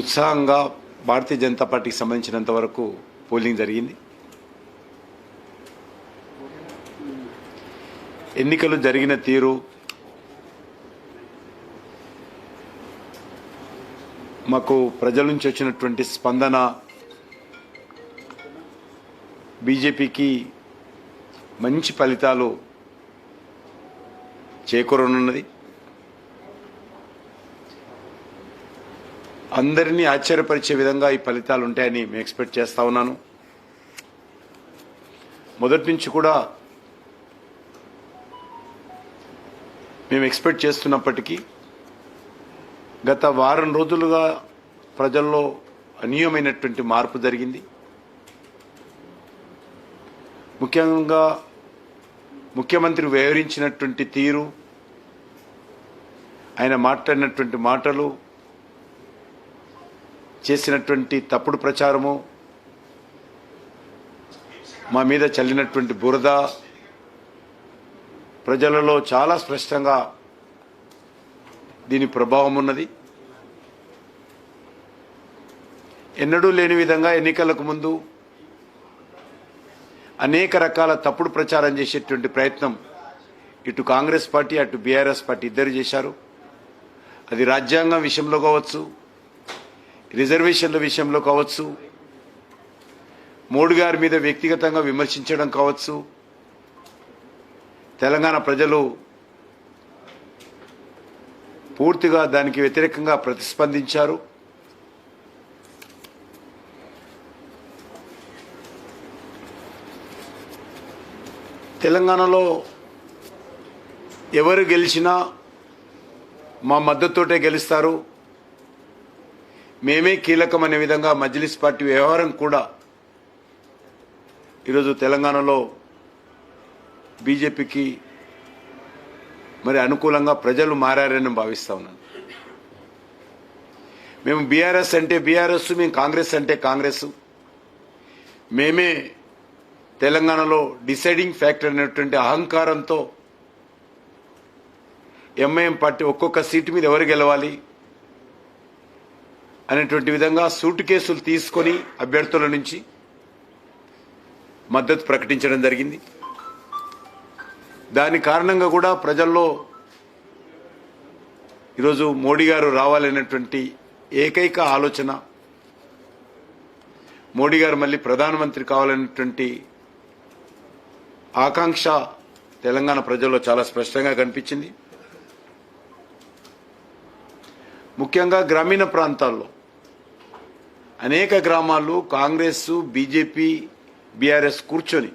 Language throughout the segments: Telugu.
ఉత్సాహంగా భారతీయ జనతా పార్టీకి సంబంధించినంత వరకు పోలింగ్ జరిగింది. ఎన్నికలు జరిగిన తీరు మాకు ప్రజల నుంచి వచ్చినటువంటి స్పందన బీజేపీకి మంచి ఫలితాలు చేకూరనున్నది. అందరినీ ఆశ్చర్యపరిచే విధంగా ఈ ఫలితాలు ఉంటాయని మేము ఎక్స్పెక్ట్ చేస్తా ఉన్నాను. మొదటి నుంచి కూడా మేము ఎక్స్పెక్ట్ చేస్తున్నప్పటికీ గత వారం రోజులుగా ప్రజల్లో అనీయమైనటువంటి మార్పు జరిగింది. ముఖ్యంగా ముఖ్యమంత్రి వ్యవహరించినటువంటి తీరు ఆయన మాట్లాడినటువంటి మాటలు చేసినటువంటి తప్పుడు ప్రచారము మా మీద చల్లినటువంటి బురద ప్రజలలో చాలా స్పష్టంగా దీని ప్రభావం ఉన్నది. ఎన్నడూ లేని విధంగా ఎన్నికలకు ముందు అనేక రకాల తప్పుడు ప్రచారం చేసేటువంటి ప్రయత్నం ఇటు కాంగ్రెస్ పార్టీ అటు బీఆర్ఎస్ పార్టీ ఇద్దరు చేశారు. అది రాజ్యాంగం విషయంలో కావచ్చు రిజర్వేషన్ల విషయంలో కావచ్చు మోడీ గారి మీద వ్యక్తిగతంగా విమర్శించడం కావచ్చు తెలంగాణ ప్రజలు పూర్తిగా దానికి వ్యతిరేకంగా ప్రతిస్పందించారు. తెలంగాణలో ఎవరు గెలిచినా మా మద్దతుతోటే గెలుస్తారు. మేమే కీలకమనే విధంగా మజ్లిస్ పార్టీ వ్యవహారం కూడా ఈరోజు తెలంగాణలో బీజేపీకి మరి అనుకూలంగా ప్రజలు మారారని భావిస్తా ఉన్నాను. మేము బీఆర్ఎస్ అంటే బీఆర్ఎస్ మేము కాంగ్రెస్ అంటే కాంగ్రెస్. మేమే తెలంగాణలో డిసైడింగ్ ఫ్యాక్టర్ అనేటువంటి అహంకారంతో ఎంఐఎం పార్టీ ఒక్కొక్క సీటు మీద ఎవరు గెలవాలి? అనేటువంటి విధంగా సూటు కేసులు తీసుకొని అభ్యర్థుల నుంచి మద్దతు ప్రకటించడం జరిగింది. దాని కారణంగా కూడా ప్రజల్లో ఈరోజు మోడీ గారు రావాలనేటువంటి ఏకైక ఆలోచన మోడీ గారు మళ్ళీ ప్రధానమంత్రి కావాలనేటువంటి ఆకాంక్ష తెలంగాణ ప్రజల్లో చాలా స్పష్టంగా కనిపించింది. ముఖ్యంగా గ్రామీణ ప్రాంతాల్లో అనేక గ్రామాల్లో కాంగ్రెస్ బీజేపీ బీఆర్ఎస్ కూర్చొని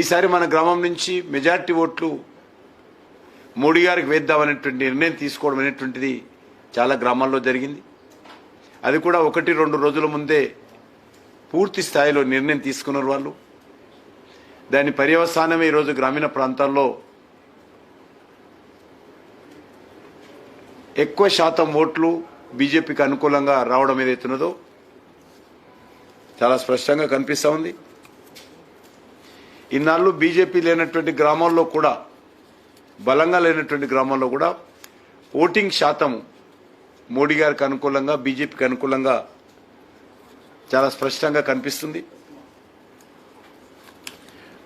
ఈసారి మన గ్రామం నుంచి మెజార్టీ ఓట్లు మోడీ గారికి వేద్దామనేటువంటి నిర్ణయం తీసుకోవడం అనేటువంటిది చాలా గ్రామాల్లో జరిగింది. అది కూడా ఒకటి రెండు రోజుల ముందే పూర్తి స్థాయిలో నిర్ణయం తీసుకున్నారు వాళ్ళు. దాని పర్యవసానమే ఈరోజు గ్రామీణ ప్రాంతాల్లో ఎక్కువ శాతం ఓట్లు బీజేపీకి అనుకూలంగా రావడం ఏదైతున్నదో చాలా స్పష్టంగా కనిపిస్తూ ఉంది. ఇన్నాళ్ళు బీజేపీ లేనటువంటి గ్రామాల్లో కూడా బలంగా లేనటువంటి గ్రామాల్లో కూడా ఓటింగ్ శాతం మోడీ గారికి అనుకూలంగా బీజేపీకి అనుకూలంగా చాలా స్పష్టంగా కనిపిస్తుంది.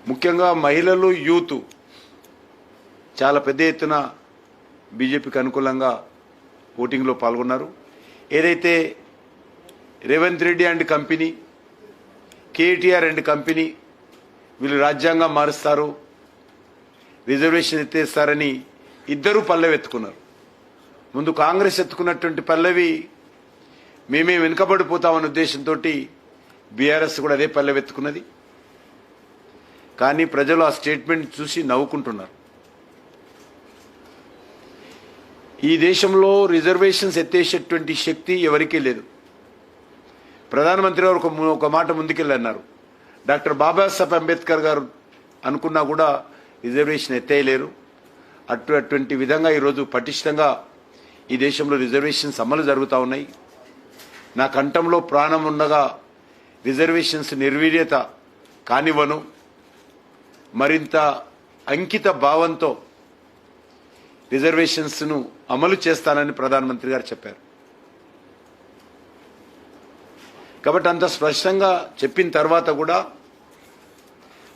ముఖ్యంగా మహిళలు యూత్ చాలా పెద్ద ఎత్తున బీజేపీకి అనుకూలంగా ఓటింగ్లో పాల్గొన్నారు. ఏదైతే Revanth Reddy and company KTR and company వీళ్ళు రాజ్యాంగం మారుస్తారు రిజర్వేషన్ ఎత్తేస్తారని ఇద్దరూ పల్లెవెత్తుకున్నారు. ముందు కాంగ్రెస్ ఎత్తుకున్నటువంటి పల్లవి మేమే వెనుకబడిపోతామన్న ఉద్దేశంతో బీఆర్ఎస్ కూడా అదే పల్లెవెత్తుకున్నది. కానీ ప్రజలు ఆ స్టేట్మెంట్ చూసి నవ్వుకుంటున్నారు. ఈ దేశంలో రిజర్వేషన్స్ ఎత్తేసేటువంటి శక్తి ఎవరికీ లేదు. ప్రధానమంత్రి గారు ఒక ఒక మాట ముందుకెళ్ళన్నారు. డాక్టర్ బాబాసాహెబ్ అంబేద్కర్ గారు అనుకున్నా కూడా రిజర్వేషన్ ఎత్తేయలేరు. అటు అటువంటి విధంగా ఈరోజు పటిష్టంగా ఈ దేశంలో రిజర్వేషన్స్ అమలు జరుగుతూ ఉన్నాయి. నా కంఠంలో ప్రాణం ఉండగా రిజర్వేషన్స్ నిర్వీర్యత కానివ్వను. మరింత అంకిత భావంతో రిజర్వేషన్స్ను అమలు చేస్తానని ప్రధానమంత్రి గారు చెప్పారు. కాబట్టి అంత స్పష్టంగా చెప్పిన తర్వాత కూడా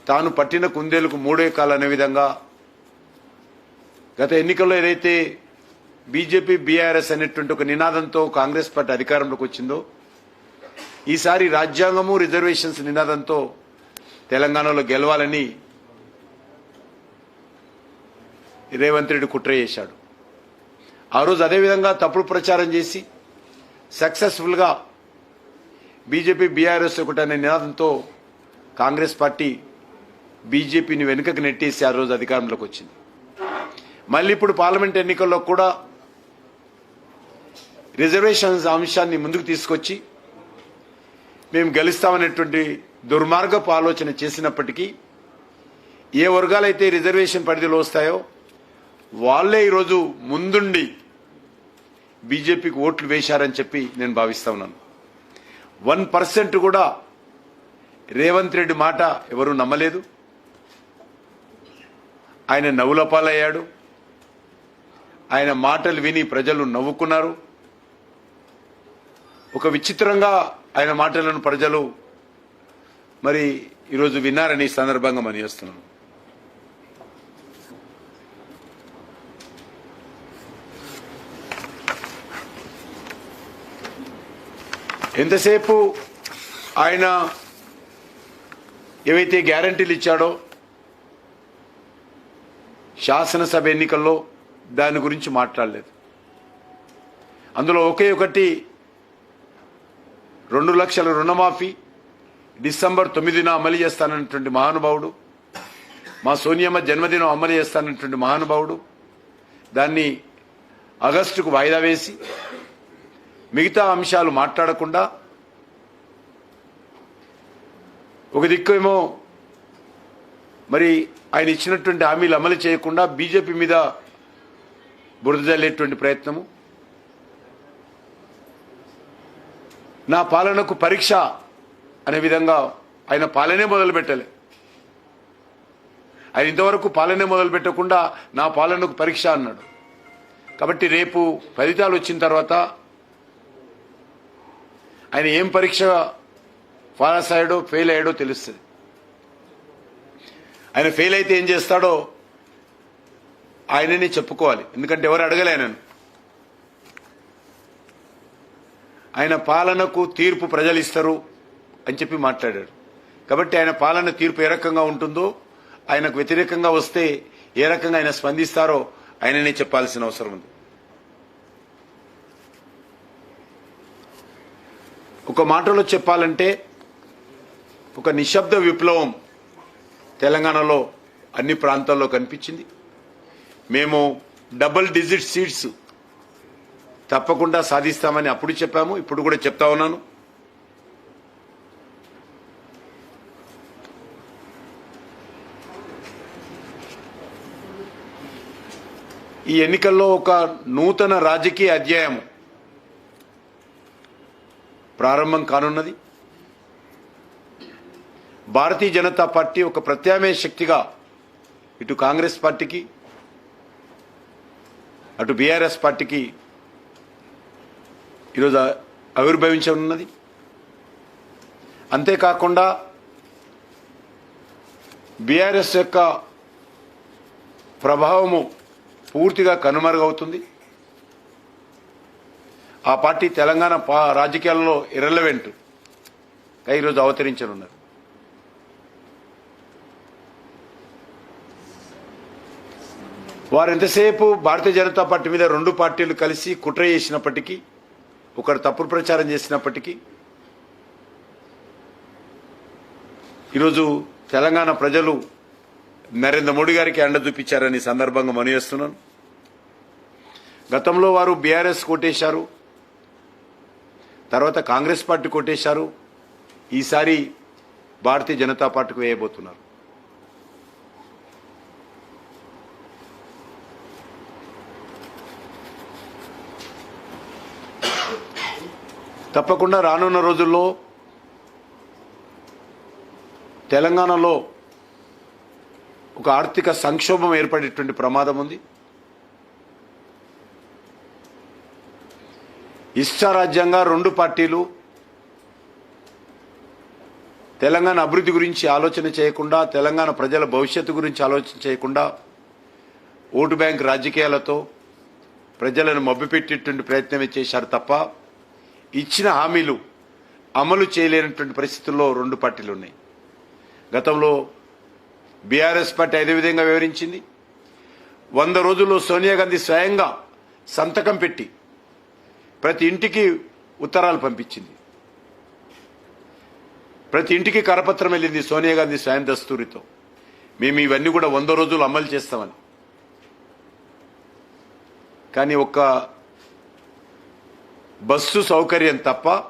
తాను పట్టిన కుందేలకు మూడే కాలు అనే విధంగా గత ఎన్నికల్లో ఏదైతే బీజేపీ బీఆర్ఎస్ అనేటువంటి ఒక నినాదంతో కాంగ్రెస్ పార్టీ అధికారంలోకి వచ్చిందో ఈసారి రాజ్యాంగము రిజర్వేషన్స్ నినాదంతో తెలంగాణలో గెలవాలని రేవంత్ రెడ్డి కుట్ర చేశాడు. ఆ రోజు అదేవిధంగా తప్పుడు ప్రచారం చేసి సక్సెస్ఫుల్గా బీజేపీ బీఆర్ఎస్ ఒకటి అనే నినాదంతో కాంగ్రెస్ పార్టీ బీజేపీని వెనుకకు నెట్టేసి ఆ రోజు అధికారంలోకి వచ్చింది. మళ్ళీ ఇప్పుడు పార్లమెంట్ ఎన్నికల్లో కూడా రిజర్వేషన్స్ అంశాన్ని ముందుకు తీసుకొచ్చి మేము గెలుస్తామనేటువంటి దుర్మార్గపు ఆలోచన చేసినప్పటికీ ఏ వర్గాలైతే రిజర్వేషన్ పరిధిలో వస్తాయో వాళ్ళే ఈరోజు ముందుండి బీజేపీకి ఓట్లు వేశారని చెప్పి నేను భావిస్తా ఉన్నాను. వన్ పర్సెంట్ కూడా రేవంత్ రెడ్డి మాట ఎవరూ నమ్మలేదు. ఆయన నవ్వులపాలయ్యాడు ఆయన మాటలు విని ప్రజలు నవ్వుకున్నారు. ఒక విచిత్రంగా ఆయన మాటలను ప్రజలు మరి ఈరోజు విన్నారని ఈ సందర్భంగా మనిస్తున్నాను ఎంతసేపు ఆయన ఏవైతే గ్యారంటీలు ఇచ్చాడో శాసనసభ ఎన్నికల్లో దాని గురించి మాట్లాడలేదు. అందులో ఒకే ఒకటి రెండు లక్షల రుణమాఫీ డిసెంబర్ తొమ్మిదిన అమలు చేస్తానన్నటువంటి మహానుభావుడు మా సోనియమ్మ జన్మదినం అమలు చేస్తానన్నటువంటి మహానుభావుడు దాన్ని ఆగస్టుకు వాయిదా వేసి మిగతా అంశాలు మాట్లాడకుండా ఒక దిక్కేమో మరి ఆయన ఇచ్చినటువంటి హామీలు అమలు చేయకుండా బీజేపీ మీద బురదజల్లేటువంటి ప్రయత్నము. నా పాలనకు పరీక్ష అనే విధంగా ఆయన పాలనే మొదలుపెట్టలే. ఆయన ఇంతవరకు పాలనే మొదలు పెట్టకుండా నా పాలనకు పరీక్ష అన్నాడు. కాబట్టి రేపు ఫలితాలు వచ్చిన తర్వాత ఆయన ఏం పరీక్ష పాస్ అయ్యాడో ఫెయిల్ అయ్యాడో తెలుస్తుంది. ఆయన ఫెయిల్ అయితే ఏం చేస్తాడో ఆయననే చెప్పుకోవాలి. ఎందుకంటే ఎవరు అడగలే ఆయనను. ఆయన పాలనకు తీర్పు ప్రజలు ఇస్తారు అని చెప్పి మాట్లాడాడు. కాబట్టి ఆయన పాలన తీర్పు ఏ రకంగా ఉంటుందో ఆయనకు వ్యతిరేకంగా వస్తే ఏ రకంగా ఆయన స్పందిస్తారో ఆయననే చెప్పాల్సిన అవసరం ఉంది. ఒక మాటలో చెప్పాలంటే ఒక నిశ్శబ్ద విప్లవం తెలంగాణలో అన్ని ప్రాంతాల్లో కనిపించింది. మేము డబుల్ డిజిట్ సీట్స్ తప్పకుండా సాధిస్తామని అప్పుడు చెప్పాము ఇప్పుడు కూడా చెప్తా ఉన్నాను. ఈ ఎన్నికల్లో ఒక నూతన రాజకీయ అధ్యాయం ప్రారంభం కానున్నది. భారతీయ జనతా పార్టీ ఒక ప్రత్యామ్నాయ శక్తిగా ఇటు కాంగ్రెస్ పార్టీకి అటు బీఆర్ఎస్ పార్టీకి ఈరోజు ఆవిర్భవించనున్నది. అంతేకాకుండా బీఆర్ఎస్ యొక్క ప్రభావము పూర్తిగా కనుమరుగవుతుంది. ఆ పార్టీ తెలంగాణ పా- రాజకీయాల్లో ఇర్రెలవెంట్. ఈరోజు అవతరించనున్నారు. వారు ఎంతసేపు భారతీయ జనతా పార్టీ మీద రెండు పార్టీలు కలిసి కుట్ర చేసినప్పటికీ ఒకరు తప్పుడు ప్రచారం చేసినప్పటికీ ఈరోజు తెలంగాణ ప్రజలు నరేంద్ర మోడీ గారికి అండ చూపించారని సందర్భంగా మనయేస్తున్నాను గతంలో వారు బీఆర్ఎస్ కొట్టేశారు తర్వాత కాంగ్రెస్ పార్టీ కొట్టేశారు. ఈసారి భారతీయ జనతా పార్టీకి వేయబోతున్నారు. తప్పకుండా రానున్న రోజుల్లో తెలంగాణలో ఒక ఆర్థిక సంక్షోభం ఏర్పడేటువంటి ప్రమాదం ఉంది. ఇష్టారాజ్యంగా రెండు పార్టీలు తెలంగాణ అభివృద్ధి గురించి ఆలోచన చేయకుండా తెలంగాణ ప్రజల భవిష్యత్తు గురించి ఆలోచన చేయకుండా ఓటు బ్యాంక్ రాజకీయాలతో ప్రజలను మభ్యపెట్టేటువంటి ప్రయత్నమే చేశారు తప్ప ఇచ్చిన హామీలు అమలు చేయలేనటువంటి పరిస్థితుల్లో రెండు పార్టీలు ఉన్నాయి. గతంలో బీఆర్ఎస్ పార్టీ అదే విధంగా వివరించింది. వంద రోజుల్లో సోనియా గాంధీ స్వయంగా సంతకం పెట్టి ప్రతి ఇంటికి ఉత్తరాలు పంపించింది. ప్రతి ఇంటికి కరపత్రం వెళ్ళింది సోనియా గాంధీ స్వయం దస్తూరితో. మేము ఇవన్నీ కూడా వంద రోజులు అమలు చేస్తామని. కానీ ఒక్క బస్సు సౌకర్యం తప్ప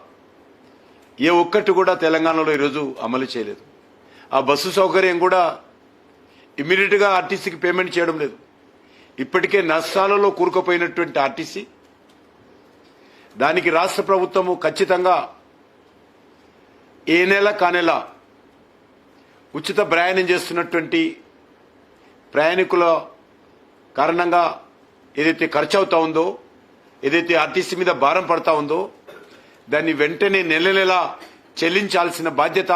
ఏ ఒక్కటి కూడా తెలంగాణలో ఈరోజు అమలు చేయలేదు. ఆ బస్సు సౌకర్యం కూడా ఇమ్మీడియట్గా ఆర్టీసీకి పేమెంట్ చేయడం లేదు. ఇప్పటికే నష్టాలలో కూరుకుపోయినటువంటి ఆర్టీసీ దానికి రాష్ట్ర ప్రభుత్వము ఖచ్చితంగా ఏ నెల కానెల ఉచిత ప్రయాణం చేస్తున్నటువంటి ప్రయాణికుల కారణంగా ఏదైతే ఖర్చు అవుతా ఉందో ఏదైతే ఆర్టీసీ మీద భారం పడతా ఉందో దాన్ని వెంటనే నెల నెల చెల్లించాల్సిన బాధ్యత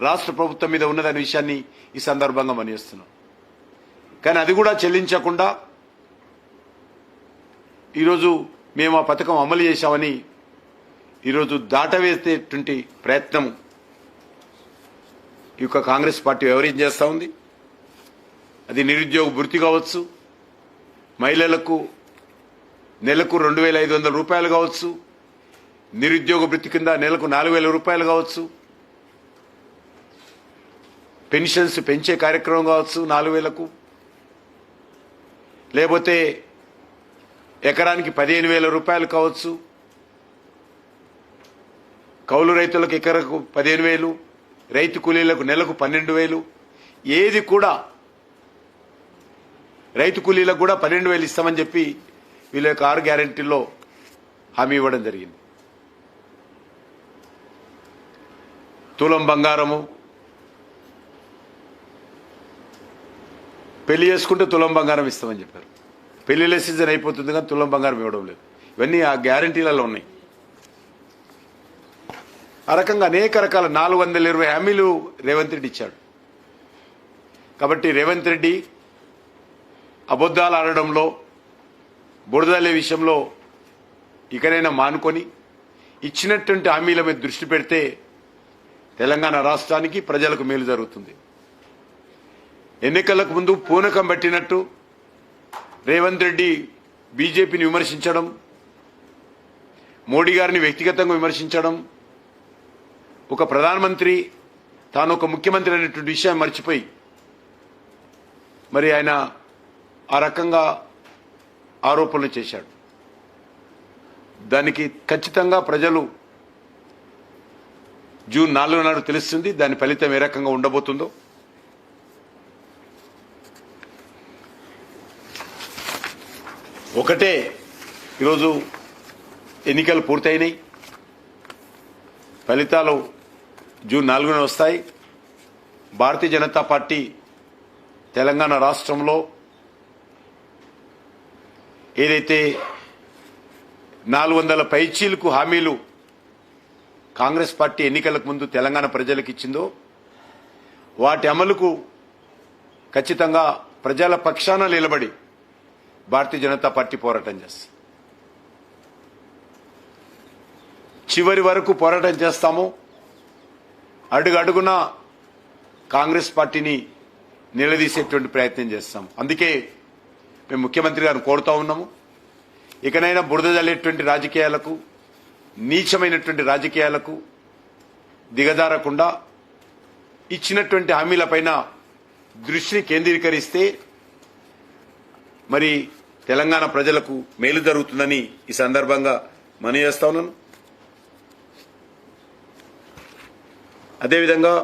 రాష్ట్ర ప్రభుత్వం మీద ఉన్నదనే విషయాన్ని ఈ సందర్భంగా మనిస్తున్నాం కానీ అది కూడా చెల్లించకుండా ఈరోజు మేము ఆ పథకం అమలు చేశామని ఈరోజు దాటవేసేటువంటి ప్రయత్నం ఈ యొక్క కాంగ్రెస్ పార్టీ ఎవరేం చేస్తూ ఉంది. అది నిరుద్యోగ భృతి కావచ్చు మహిళలకు నెలకు రెండు వేల ఐదు వందల రూపాయలు కావచ్చు నిరుద్యోగ భృతి కింద నెలకు నాలుగు వేల రూపాయలు కావచ్చు పెన్షన్స్ పెంచే కార్యక్రమం కావచ్చు నాలుగు వేలకు లేకపోతే ఎకరానికి పదిహేను వేల రూపాయలు కావచ్చు. కౌలు రైతులకు ఎకరకు పదిహేను వేలు రైతు కూలీలకు నెలకు పన్నెండు వేలు. ఏది కూడా రైతు కూలీలకు కూడా పన్నెండు వేలు ఇస్తామని చెప్పి వీళ్ళ యొక్క ఆరు గ్యారంటీల్లో హామీ ఇవ్వడం జరిగింది. తులం బంగారము పెళ్ళి చేసుకుంటే తులం బంగారం ఇస్తామని చెప్పారు. పెళ్ళిళ్ళ సీజన్ అయిపోతుంది కానీ తులం బంగారం ఇవ్వడం లేదు. ఇవన్నీ ఆ గ్యారంటీలలో ఉన్నాయి. ఆ రకంగా అనేక రకాల నాలుగు వందల ఇరవై హామీలు రేవంత్ రెడ్డి ఇచ్చాడు. కాబట్టి రేవంత్ రెడ్డి అబద్ధాలు ఆడడంలో బురదలే విషయంలో ఇకనైనా మానుకొని ఇచ్చినటువంటి హామీల మీద దృష్టి పెడితే తెలంగాణ రాష్ట్రానికి ప్రజలకు మేలు జరుగుతుంది. ఎన్నికలకు ముందు పూనకం పట్టినట్టు రేవంత్ రెడ్డి బీజేపీని విమర్శించడం మోడీ గారిని వ్యక్తిగతంగా విమర్శించడం ఒక ప్రధానమంత్రి తాను ఒక ముఖ్యమంత్రి అనేటువంటి విషయం మర్చిపోయి మరి ఆయన ఆ రకంగా ఆరోపణలు చేశాడు. దానికి ఖచ్చితంగా ప్రజలు జూన్ నాలుగు నాడు తెలుస్తుంది దాని ఫలితం ఏ రకంగా ఉండబోతుందో. ఒకటే ఈరోజు ఎన్నికలు పూర్తయినాయి. ఫలితాలు జూన్ నాలుగున వస్తాయి. భారతీయ జనతా పార్టీ తెలంగాణ రాష్ట్రంలో ఏదైతే నాలుగు వందల పైచీలకు హామీలు కాంగ్రెస్ పార్టీ ఎన్నికలకు ముందు తెలంగాణ ప్రజలకు ఇచ్చిందో వాటి అమలుకు ఖచ్చితంగా ప్రజల పక్షాన నిలబడి భారతీయ జనతా పార్టీ పోరాటం చేస్తుంది. చివరి వరకు పోరాటం చేస్తాము. అడుగు అడుగున కాంగ్రెస్ పార్టీని నిలదీసేటువంటి ప్రయత్నం చేస్తాం అందుకే మేము ముఖ్యమంత్రి గారిని కోరుతా ఉన్నాము. ఇకనైనా బురద జల్లేటువంటి రాజకీయాలకు నీచమైనటువంటి రాజకీయాలకు దిగజారకుండా ఇచ్చినటువంటి హామీలపైన దృష్టిని కేంద్రీకరిస్తే మరి తెలంగాణ ప్రజలకు మేలు జరుగుతుందని ఈ సందర్భంగా మనవి చేస్తా ఉన్నాను. అదేవిధంగా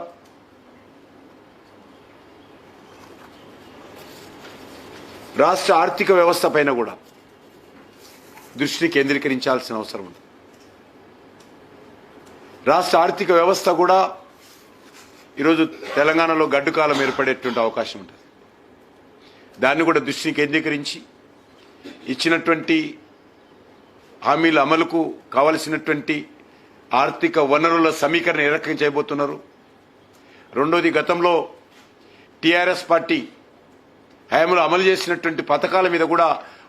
రాష్ట్ర ఆర్థిక వ్యవస్థ పైన కూడా దృష్టిని కేంద్రీకరించాల్సిన అవసరం ఉంది. రాష్ట్ర ఆర్థిక వ్యవస్థ కూడా ఈరోజు తెలంగాణలో గడ్డుకాలం ఏర్పడేటువంటి అవకాశం ఉంటుంది. దాన్ని కూడా దృష్టిని కేంద్రీకరించి ఇచ్చినటువంటి హామీల అమలుకు కావలసినటువంటి ఆర్థిక వనరుల సమీకరణ ఏ రకంగా చేయబోతున్నారు? రెండోది గతంలో టీఆర్ఎస్ పార్టీ హయాంలో అమలు చేసినటువంటి పథకాల మీద కూడా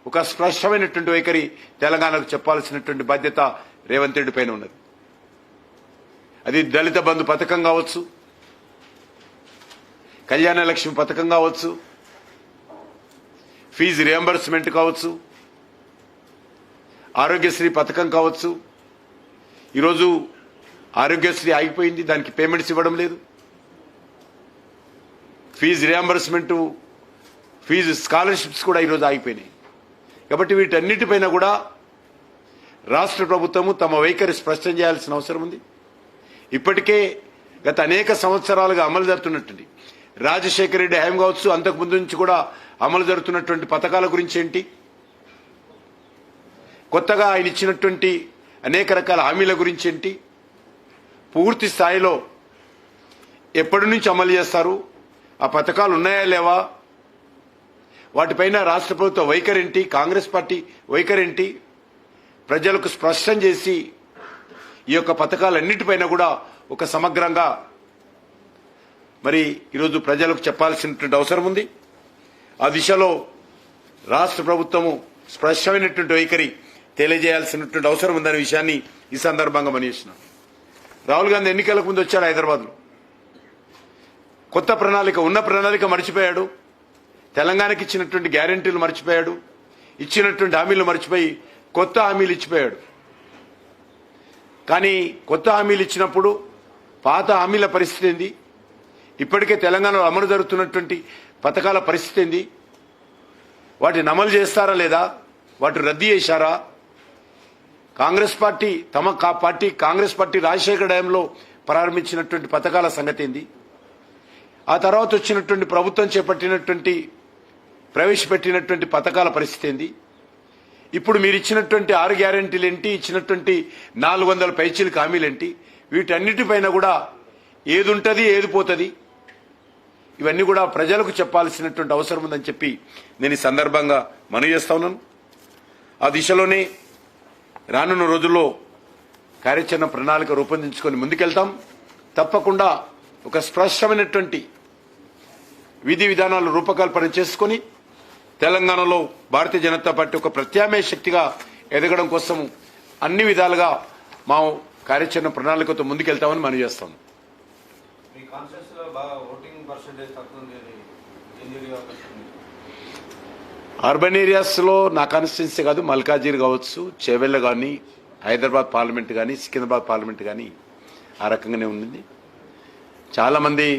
ఒక స్పష్టమైనటువంటి వైఖరి తెలంగాణకు చెప్పాల్సినటువంటి బాధ్యత రేవంత్ రెడ్డి పైన ఉన్నది. అది దళిత బంధు పథకం కావచ్చు కళ్యాణ లక్ష్మి పథకం కావచ్చు ఫీజు రియంబర్స్మెంట్ కావచ్చు ఆరోగ్యశ్రీ పథకం కావచ్చు. ఈరోజు ఆరోగ్యశ్రీ ఆగిపోయింది దానికి పేమెంట్స్ ఇవ్వడం లేదు. ఫీజు రియంబర్స్మెంట్ ఫీజు స్కాలర్షిప్స్ కూడా ఈరోజు ఆగిపోయినాయి. కాబట్టి వీటన్నిటిపైన కూడా రాష్ట్ర ప్రభుత్వము తమ వైఖరి స్పష్టం చేయాల్సిన అవసరం ఉంది. ఇప్పటికే గత అనేక సంవత్సరాలుగా అమలు జరుగుతున్నటువంటి రాజశేఖర రెడ్డి హయాం కావచ్చు అంతకు ముందు నుంచి కూడా అమలు జరుగుతున్నటువంటి పథకాల గురించి ఏంటి కొత్తగా ఆయన ఇచ్చినటువంటి అనేక రకాల హామీల గురించి ఏంటి పూర్తి స్థాయిలో ఎప్పటి నుంచి అమలు చేస్తారు? ఆ పథకాలు ఉన్నాయా లేవా? వాటిపైన రాష్ట్ర ప్రభుత్వ వైఖరేంటి? కాంగ్రెస్ పార్టీ వైఖరేంటి? ప్రజలకు స్పష్టం చేసి ఈ యొక్క పథకాలన్నిటిపైన కూడా ఒక సమగ్రంగా మరి ఈరోజు ప్రజలకు చెప్పాల్సినటువంటి అవసరం ఉంది. ఆ దిశలో రాష్ట్ర ప్రభుత్వము స్పష్టమైనటువంటి వైఖరి తెలియజేయాల్సినటువంటి అవసరం ఉందనే విషయాన్ని ఈ సందర్భంగా మనీస్తున్నాను రాహుల్ గాంధీ ఎన్నికలకు ముందు వచ్చాడు హైదరాబాద్లో. కొత్త ప్రణాళిక ఉన్న ప్రణాళిక మర్చిపోయాడు. తెలంగాణకి ఇచ్చినటువంటి గ్యారెంటీలు మర్చిపోయాడు. ఇచ్చినటువంటి హామీలు మర్చిపోయి కొత్త హామీలు ఇచ్చిపోయాడు. కానీ కొత్త హామీలు ఇచ్చినప్పుడు పాత హామీల పరిస్థితి ఏంది? ఇప్పటికే తెలంగాణలో అమలు జరుగుతున్నటువంటి పథకాల పరిస్థితి ఏంది? వాటిని అమలు చేస్తారా లేదా? వాటిని రద్దు చేశారా? కాంగ్రెస్ పార్టీ తమ కా- పార్టీ కాంగ్రెస్ పార్టీ రాజశేఖర డ్యాంలో ప్రారంభించినటువంటి పథకాల సంగతి ఏంది? ఆ తర్వాత వచ్చినటువంటి ప్రభుత్వం చేపట్టినటువంటి ప్రవేశపెట్టినటువంటి పథకాల పరిస్థితి ఏంది? ఇప్పుడు మీరు ఇచ్చినటువంటి ఆరు గ్యారెంటీలు ఏంటి? ఇచ్చినటువంటి నాలుగు వందల పైచీలకు హామీలేంటి వీటన్నిటిపైన కూడా ఏది ఉంటుంది ఏది పోతుంది? ఇవన్నీ కూడా ప్రజలకు చెప్పాల్సినటువంటి అవసరం ఉందని చెప్పి నేను ఈ సందర్భంగా మనవి చేస్తా ఉన్నాను. ఆ దిశలోనే రానున్న రోజుల్లో కార్యాచరణ ప్రణాళిక రూపొందించుకొని ముందుకెళ్తాం. తప్పకుండా ఒక స్పష్టమైనటువంటి విధి విధానాలు రూపకల్పన చేసుకొని తెలంగాణలో భారతీయ జనతా పార్టీ ఒక ప్రత్యామ్నాయ శక్తిగా ఎదగడం కోసం అన్ని విధాలుగా మా కార్యాచరణ ప్రణాళికతో ముందుకెళ్తామని మనం చేస్తాము మీ కాన్స్టిట్యూన్స్లో బాగా ఓటింగ్ పర్సంటేజ్ తక్కువ ఉంది అని ఏం జరిగే అవకాశం ఉంది అర్బన్ ఏరియాస్లో నా కాన్స్టిట్యున్సీ కాదు మల్కాజీర్ కావచ్చు చెవెళ్ళ కానీ హైదరాబాద్ పార్లమెంట్ కానీ సికింద్రాబాద్ పార్లమెంట్ కానీ ఆ రకంగానే ఉంది చాలామంది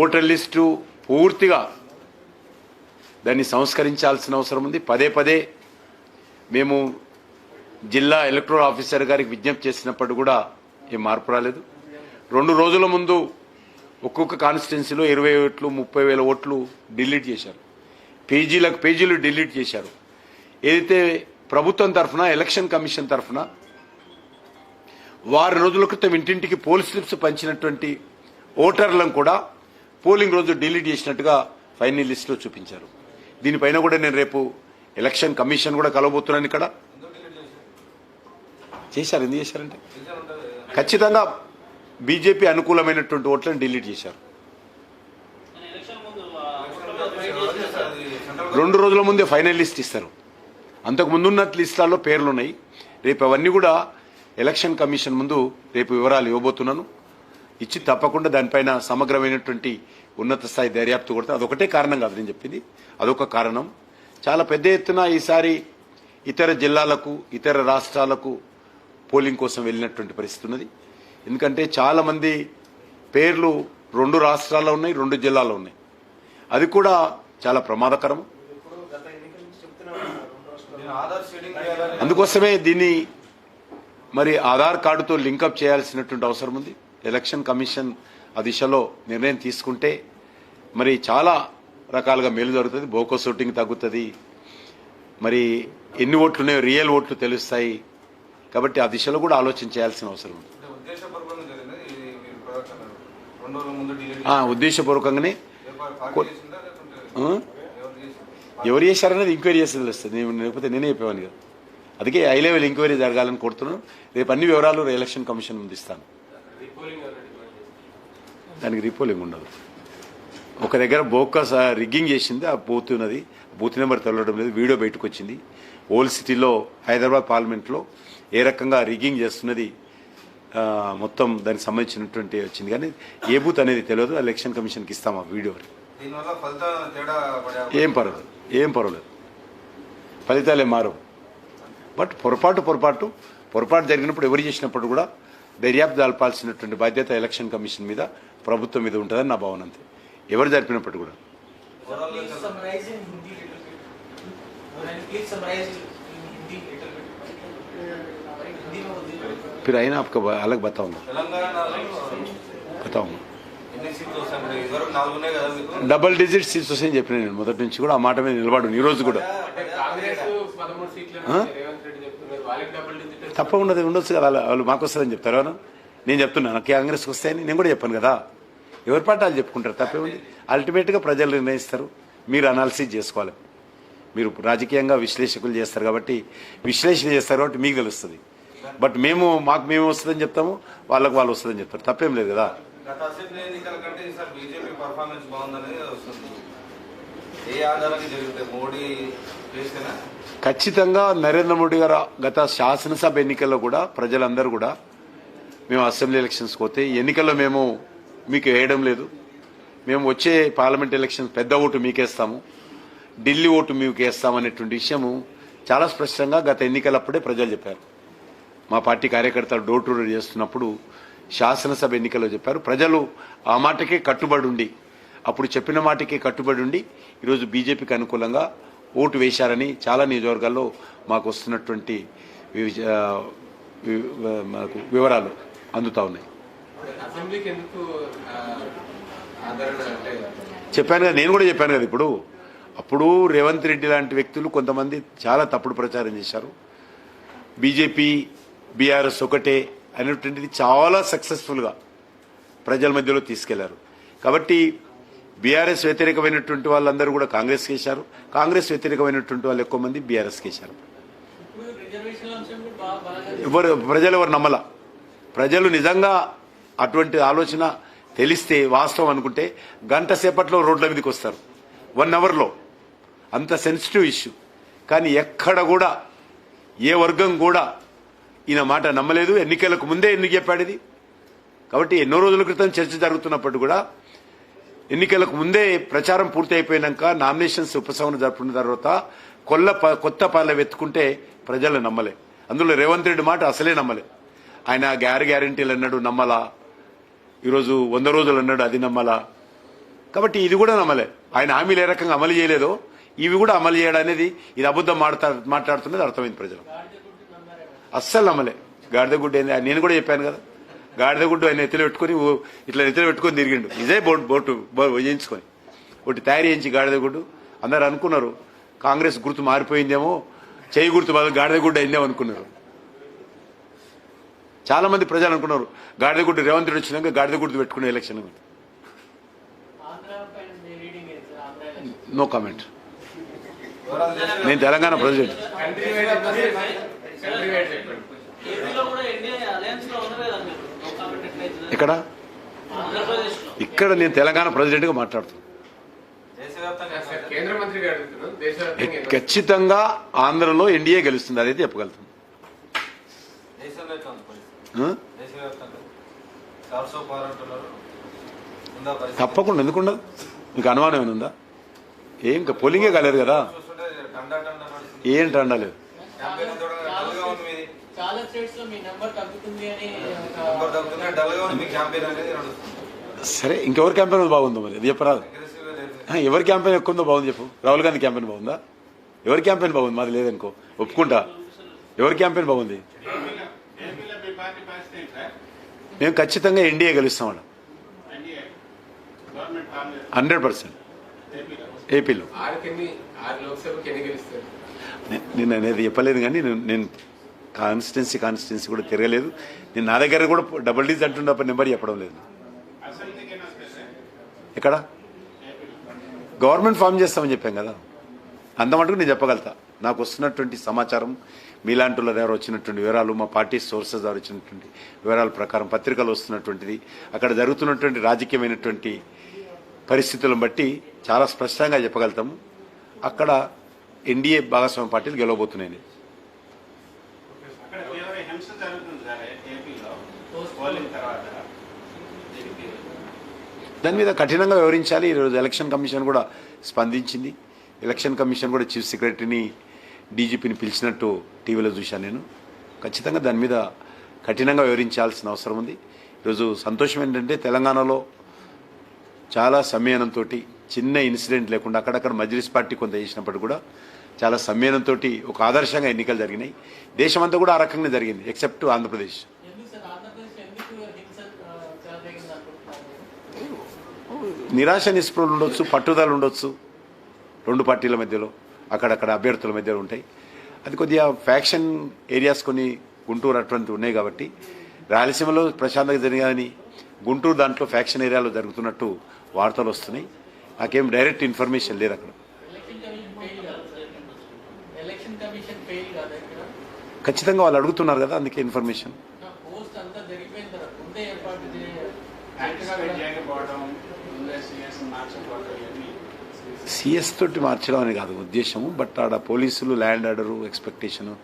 ఓటర్ లిస్టు పూర్తిగా దాన్ని సంస్కరించాల్సిన అవసరం ఉంది. పదే పదే మేము జిల్లా ఎలక్ట్రల్ ఆఫీసర్ గారికి విజ్ఞప్తి చేసినప్పుడు కూడా ఏం మార్పు రాలేదు. రెండు రోజుల ముందు ఒక్కొక్క కాన్స్టిట్యున్సీలో ఇరవై ఓట్లు ముప్పై వేల ఓట్లు డిలీట్ చేశారు. పేజీలకు పేజీలు డిలీట్ చేశారు. ఏదైతే ప్రభుత్వం తరఫున ఎలక్షన్ కమిషన్ తరఫున వారం రోజుల క్రితం ఇంటింటికి పోల్ స్లిప్స్ పంచినటువంటి ఓటర్లను కూడా పోలింగ్ రోజు డిలీట్ చేసినట్టుగా ఫైనల్ లిస్టులో చూపించారు. దీనిపైన కూడా నేను రేపు ఎలక్షన్ కమిషన్ కూడా కలవబోతున్నాను ఇక్కడ. చేశారు ఎందుకు చేశారంటే? ఖచ్చితంగా బీజేపీ అనుకూలమైనటువంటి ఓట్లను డిలీట్ చేశారు. రెండు రోజుల ముందే ఫైనల్ లిస్ట్ ఇస్తారు. అంతకు ముందున్న లిస్టులలో పేర్లు ఉన్నాయి. రేపు అవన్నీ కూడా ఎలక్షన్ కమిషన్ ముందు రేపు వివరాలు ఇవ్వబోతున్నాను. ఇచ్చి తప్పకుండా దానిపైన సమగ్రమైనటువంటి ఉన్నత స్థాయి దర్యాప్తు కొడితే. అదొకటే కారణం కాదు నేను చెప్పింది. అదొక కారణం. చాలా పెద్ద ఎత్తున ఈసారి ఇతర జిల్లాలకు ఇతర రాష్ట్రాలకు పోలింగ్ కోసం వెళ్ళినటువంటి పరిస్థితి ఉన్నది. ఎందుకంటే చాలా మంది పేర్లు రెండు రాష్ట్రాల్లో ఉన్నాయి రెండు జిల్లాల్లో ఉన్నాయి. అది కూడా చాలా ప్రమాదకరం. అందుకోసమే దీన్ని మరి ఆధార్ కార్డుతో లింకప్ చేయాల్సినటువంటి అవసరం ఉంది. ఎలక్షన్ కమిషన్ ఆ దిశలో నిర్ణయం తీసుకుంటే మరి చాలా రకాలుగా మేలు జరుగుతుంది. బోకో షూటింగ్ తగ్గుతుంది. మరి ఎన్ని ఓట్లు ఉన్నాయో రియల్ ఓట్లు తెలుస్తాయి. కాబట్టి ఆ దిశలో కూడా ఆలోచన చేయాల్సిన అవసరం ఉంది అంటే ఉద్దేశపూర్వకంగా జరిగింది ఇది మీరు ప్రొడక్షన్ రెండు రోజుల ముందు డిలీట్ ఆ, ఉద్దేశపూర్వకంగానే? ఎవరు చేశారనేది ఎంక్వైరీ తెలుస్తుంది నేను లేకపోతే నేనే చెప్పేవాను కదా. అందుకే హై లెవెల్ ఎంక్వైరీ జరగాలని కోరుతున్నాను. రేపు అన్ని వివరాలు ఎలక్షన్ కమిషన్ ముందు ఇస్తాను. దానికి రీపోలింగ్ ఉండదు. ఒక దగ్గర బోకస్ రిగ్గింగ్ చేసింది. ఆ బూత్ ఉన్నది. బూత్ నెంబర్ తెలవడం లేదు. వీడియో బయటకు వచ్చింది. ఓల్డ్ సిటీలో హైదరాబాద్ పార్లమెంట్లో ఏ రకంగా రిగ్గింగ్ చేస్తున్నది మొత్తం దానికి సంబంధించినటువంటి వచ్చింది. కానీ ఏ బూత్ అనేది తెలియదు. ఎలక్షన్ కమిషన్కి ఇస్తాం ఆ వీడియో. ఏం పర్వాలేదు. ఏం పర్వాలేదు. ఫలితాలు ఏం మారవు. బట్ పొరపాటు పొరపాటు పొరపాటు జరిగినప్పుడు ఎవరు చేసినప్పుడు కూడా దర్యాప్తు జరపాల్సినటువంటి బాధ్యత ఎలక్షన్ కమిషన్ మీద ప్రభుత్వం మీద ఉంటుందని నా భావన అంతే. ఎవరు జరిపినప్పుడు కూడా. Overall గా Please summarize in Hindi little bit. And please summarize in Hindi little bit. Hindi में बोलिए फिर आइए ना आपका अलग बताऊंगा తెలంగాణలో बताऊंगा ఎన్ని సీట్లు వస్తాయి మరి ఇదివరకు నాలుగు ఉన్నాయి కదా మీకు డబల్ డిజిట్ సీట్స్ వస్తాయని చెప్పిన నేను మొదటి నుంచి కూడా ఆ మాట మీద నిలబడు ఈ రోజు కూడా అంటే కాంగ్రెస్ పదమూడు సీట్లు ఆ? రేవంత్ రెడ్డి చెప్తున్నారు వాళ్ళకి డబుల్ డిజిట్ తప్పకుండా ఉండొచ్చు కదా వాళ్ళు- వాళ్ళు మాకు వస్తుందని చెప్తారు అవునా? నేను చెప్తున్నాను కాంగ్రెస్కి వస్తాయని నేను కూడా చెప్పాను కదా ఎవరి పాట వాళ్ళు చెప్పుకుంటారు తప్పేముంది అల్టిమేట్గా ప్రజలు నిర్ణయిస్తారు మీరు అనాలిసిస్ చేసుకోవాలి మీరు రాజకీయంగా విశ్లేషకులు చేస్తారు కాబట్టి విశ్లేషణ చేస్తారు కాబట్టి మీకు తెలుస్తుంది బట్ మేము మాకు మేము వస్తుందని చెప్తాము వాళ్ళకు వాళ్ళు వస్తుందని చెప్తారు. తప్పేం లేదు కదా? ఖచ్చితంగా నరేంద్ర మోడీ గారు గత శాసనసభ ఎన్నికల్లో కూడా ప్రజలందరూ కూడా మేము అసెంబ్లీ ఎలక్షన్స్కి పోతే ఎన్నికల్లో మేము మీకు వేయడం లేదు. మేము వచ్చే పార్లమెంట్ ఎలక్షన్ పెద్ద ఓటు మీకేస్తాము. ఢిల్లీ ఓటు మీకు వేస్తాం అనేటువంటి విషయము చాలా స్పష్టంగా గత ఎన్నికలప్పుడే ప్రజలు చెప్పారు. మా పార్టీ కార్యకర్తలు డోర్ టు డోర్ చేస్తున్నప్పుడు శాసనసభ ఎన్నికల్లో చెప్పారు. ప్రజలు ఆ మాటకే కట్టుబడి ఉండి అప్పుడు చెప్పిన మాటకే కట్టుబడి ఉండి ఈరోజు బీజేపీకి అనుకూలంగా ఓటు వేశారని చాలా నియోజకవర్గాల్లో మాకు వస్తున్నటువంటి మనకు వివరాలు అందుతా ఉన్నాయి. చెప్పాను కదా నేను కూడా చెప్పాను కదా ఇప్పుడు. అప్పుడు రేవంత్ రెడ్డి లాంటి వ్యక్తులు కొంతమంది చాలా తప్పుడు ప్రచారం చేశారు. బీజేపీ బీఆర్ఎస్ ఒకటే అనేటువంటిది చాలా సక్సెస్ఫుల్గా ప్రజల మధ్యలో తీసుకెళ్ళారు. కాబట్టి బీఆర్ఎస్ వ్యతిరేకమైనటువంటి వాళ్ళందరూ కూడా కాంగ్రెస్ కేశారు. కాంగ్రెస్ వ్యతిరేకమైనటువంటి వాళ్ళు ఎక్కువ మంది బీఆర్ఎస్ కేశారు. ఎవరు ప్రజలు ఎవరు నమ్మల? ప్రజలు నిజంగా అటువంటి ఆలోచన తెలిస్తే వాస్తవం అనుకుంటే గంట సేపట్లో రోడ్ల మీదకి వస్తారు. వన్ అవర్లో. అంత సెన్సిటివ్ ఇష్యూ కానీ ఎక్కడ కూడా ఏ వర్గం కూడా ఈయన మాట నమ్మలేదు. ఎన్నికలకు ముందే ఎందుకు చెప్పాడు ఇది? కాబట్టి ఎన్నో రోజుల క్రితం చర్చ జరుగుతున్నప్పుడు కూడా ఎన్నికలకు ముందే ప్రచారం పూర్తి అయిపోయినాక నామినేషన్స్ ఉపశమనం జరుపుకున్న తర్వాత కొల్ల ప- కొత్త పాల వెతుకుంటే ప్రజలు నమ్మలే. అందులో రేవంత్ రెడ్డి మాట అసలే నమ్మలే. ఆయన గ్యార గ్యారంటీలు అన్నాడు నమ్మలా. ఈరోజు వంద రోజులు అన్నాడు అది నమ్మలా. కాబట్టి ఇది కూడా నమ్మలే. ఆయన హామీలు ఏ రకంగా అమలు చేయలేదో ఇవి కూడా అమలు చేయడం అనేది ఇది అబద్ధం మాట్లాడుతున్నది అర్థమైంది ప్రజలు అస్సలు నమ్మలే గాడిద గుడ్డు ఏంది? నేను కూడా చెప్పాను కదా. గాడిద గుడ్డు ఆయన ఎత్తులు పెట్టుకుని ఇట్లా ఎత్తులు పెట్టుకొని తిరిగిండు. ఇదే బోట్ బోటు బో- చేయించుకొని ఒకటి తయారు చేయించి గాడిద గుడ్డు. అందరు అనుకున్నారు. కాంగ్రెస్ గుర్తు మారిపోయిందేమో. చేయి గుర్తు బదులు గాడిద గుడ్డు అయిందేమో అనుకున్నారు. చాలా మంది ప్రజలు అనుకున్నారు. గాడిద గుడ్డు రేవంత్ రెడ్డి వచ్చినాక గాడిద గుర్తు పెట్టుకునే ఎలక్షన్ నో కామెంట్. నేను తెలంగాణ ప్రెసిడెంట్ కంట్రీ వైడ్ చెప్పండి కంట్రీ వైడ్ చెప్పండి ఏపీలో కూడా ఎన్డీఏ అలయన్స్లో ఉన్నారు కదా మీరు నో కామెంట్ ఎట్లయితుంది ఎక్కడ? ఆంధ్రప్రదేశ్లో ఇక్కడ నేను తెలంగాణ ప్రెసిడెంట్గా మాట్లాడుతున్నాను? ఖచ్చితంగా ఆంధ్రలో ఎన్డీఏ గెలుస్తుంది అదైతే చెప్పగలుగుతాం. దేశంలో ఎట్లా ఉంది పరిస్థితి? ఆ? దేశవ్యాప్తంగా? చార్సో పార్ అంటున్నారు ఉందా పరిస్థితి? తప్పకుండా ఎందుకుండదు? మీకు అనుమానం ఏమైనా ఉందా? ఏం ఇంకా పోలింగే కాలేదు కదా. చూస్తుంటే క్యాంపెయిన్ చూడగా డల్గా ఉంది మీది. చాలా స్టేట్స్లో మీ నెంబర్ తగ్గుతుంది అని నెంబర్ తగ్గుతుంది డల్గా ఉంది మీ క్యాంపెయిన్ అనేది నడుస్తుంది సరే ఇంకెవరి క్యాంపెయిన్ బాగుందో మరి? అది చెప్పరాదు. ఎవరి క్యాంపెయిన్ ఎక్కువ ఉందో బాగుంది చెప్పు. రాహుల్ గాంధీ క్యాంపెయిన్ బాగుందా? ఎవరి క్యాంపెయిన్ బాగుంది? మాది లేదనుకో. ఒప్పుకుంటా. ఎవరి క్యాంపెయిన్ బాగుంది? మేము ఖచ్చితంగా ఎన్డీఏ కాంగ్రెస్ హండ్రెడ్ పర్సెంట్. ఏపీలో. నేను అనేది చెప్పలేదు కానీ నేను నేను కాన్స్టిట్యున్సీ కాన్స్టిట్యున్సీ కూడా తిరగలేదు. నేను నా దగ్గర కూడా డబుల్ డీజ్ అంటున్నప్పుడు నెంబర్ చెప్పడం లేదు. ఎక్కడ? గవర్నమెంట్ ఫామ్ చేస్తామని చెప్పాం కదా. అంత మటుకు నేను చెప్పగలుగుతా. నాకు వస్తున్నటువంటి సమాచారం మీలాంటి వాళ్ళ దగ్గర వచ్చినటువంటి వివరాలు మా పార్టీ సోర్సెస్ ద్వారా వచ్చినటువంటి వివరాల ప్రకారం పత్రికలు వస్తున్నటువంటిది అక్కడ జరుగుతున్నటువంటి రాజకీయమైనటువంటి పరిస్థితులను బట్టి చాలా స్పష్టంగా చెప్పగలుగుతాము. అక్కడ ఎన్డీఏ భాగస్వామ్య పార్టీలు గెలవబోతున్నాయి దాని మీద కఠినంగా వివరించాలి. ఈరోజు ఎలక్షన్ కమిషన్ కూడా స్పందించింది. ఎలక్షన్ కమిషన్ కూడా చీఫ్ సెక్రటరీని డీజీపీని పిలిచినట్టు టీవీలో చూశాను నేను. ఖచ్చితంగా దాని మీద కఠినంగా వివరించాల్సిన అవసరం ఉంది. ఈరోజు సంతోషం ఏంటంటే తెలంగాణలో చాలా సంయమనంతో చిన్న ఇన్సిడెంట్ లేకుండా అక్కడక్కడ మజ్లిస్ పార్టీ కొంత చేసినప్పుడు కూడా చాలా సమ్మేళనంతో ఒక ఆదర్శంగా ఎన్నికలు జరిగినాయి. దేశమంతా కూడా ఆ రకంగా జరిగింది ఎక్సెప్ట్ ఆంధ్రప్రదేశ్. నిరాశ నిస్పృహలు ఉండొచ్చు పట్టుదల ఉండొచ్చు రెండు పార్టీల మధ్యలో అక్కడక్కడ అభ్యర్థుల మధ్యలో ఉంటాయి. అది కొద్దిగా ఫ్యాక్షన్ ఏరియాస్ కొన్ని గుంటూరు అటువంటి ఉన్నాయి కాబట్టి రాయలసీమలో ప్రశాంతంగా జరిగాని గుంటూరు దాంట్లో ఫ్యాక్షన్ ఏరియాలో జరుగుతున్నట్టు వార్తలు వస్తున్నాయి. నాకేం డైరెక్ట్ ఇన్ఫర్మేషన్ లేదు అక్కడ ఎలక్షన్ కమిషన్ ఫెయిల్ కాదు సార్ ఎలక్షన్ కమిషన్ ఫెయిల్ కాదు ఇక్కడ ఖచ్చితంగా వాళ్ళు అడుగుతున్నారు కదా అందుకే ఇన్ఫర్మేషన్. సీఎస్ తోటి మార్చడం అని కాదు ఉద్దేశము బట్ ఆడ పోలీసులు ల్యాండ్ ఆర్డరు ఎక్స్పెక్టేషను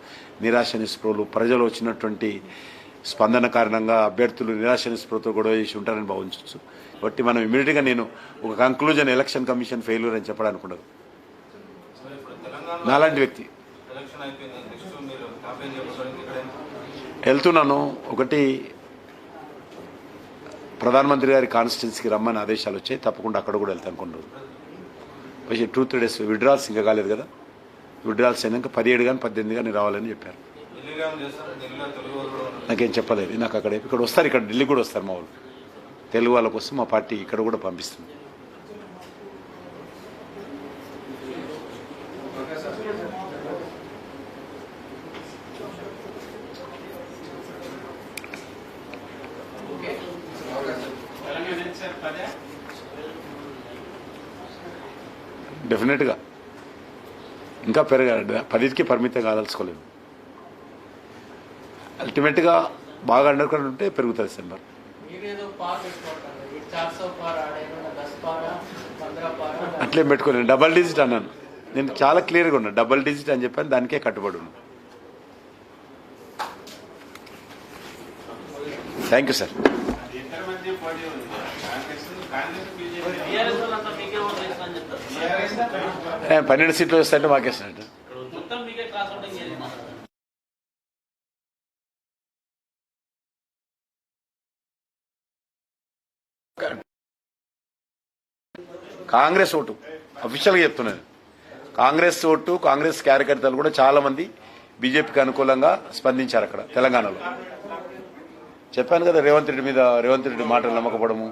నిరాశ నిస్పృహలు ప్రజలు వచ్చినటువంటి స్పందన కారణంగా అభ్యర్థులు నిరాశ నిస్పృహతో గొడవ చేసి ఉంటారని భావించవచ్చు. కాబట్టి మనం ఇమీడియట్గా నేను ఒక కంక్లూజన్ ఎలక్షన్ కమిషన్ ఫెయిల్యూర్ అని చెప్పడానికి ఉండదు. సో ఇప్పుడు తెలంగాణ నాలాంటి వ్యక్తి. వెళ్తున్నాను ఒకటి ప్రధానమంత్రి గారి కాన్స్టిట్యున్సీకి రమ్మని ఆదేశాలు వచ్చాయి తప్పకుండా అక్కడ కూడా వెళ్తాను కొన్ని రోజులు പക്ഷേ టూ త్రీ డేస్ విడ్రాల్స్ ఇంకా కాలేదు కదా విడ్రాల్స్ అయినాక పదిహేడు కానీ పద్దెనిమిది కానీ రావాలని చెప్పారు ఢిల్లీలో ఏమైనా చేస్తారు ఢిల్లీలో తెలుగు వాళ్ళు కూడా ఉన్నారు నాకేం చెప్పలేదు నాకు అక్కడ ఇక్కడ వస్తారు ఇక్కడ ఢిల్లీ కూడా వస్తారు మా వాళ్ళు తెలుగు వాళ్ళ కోసం మా పార్టీ ఇక్కడ కూడా పంపిస్తుంది డెఫినెట్గా. ఇంకా పెరగాలి. పదికి పరిమితం కాదలుచుకోలేదు అల్టిమేట్గా బాగా అండర్ ఉంటే పెరుగుతుంది సార్ మరి మీరేదో పార్ పెట్టుకుంటారు. ఇటు చార్ సో పార్ ఆడేమో దస్ పారా పంద్రా పారా అట్లే పెట్టుకోలేదు డబల్ డిజిట్ అన్నాను. నేను చాలా క్లియర్గా ఉన్నా. డబల్ డిజిట్ అని చెప్పాను. దానికే కట్టుబడి ఉన్నా. Thank you sir. కాంగ్రెస్ పన్నెండు సీట్లు వస్తాయంటే మాకేసినట్టు కాంగ్రెస్ ఓటు అఫీషియల్గా చెప్తున్నాను కాంగ్రెస్ ఓటు కాంగ్రెస్ కార్యకర్తలు కూడా చాలా మంది బీజేపీకి అనుకూలంగా స్పందించారు అక్కడ తెలంగాణలో. చెప్పాను కదా రేవంత్ రెడ్డి మీద రేవంత్ రెడ్డి మాటలు నమ్మకపోవడము.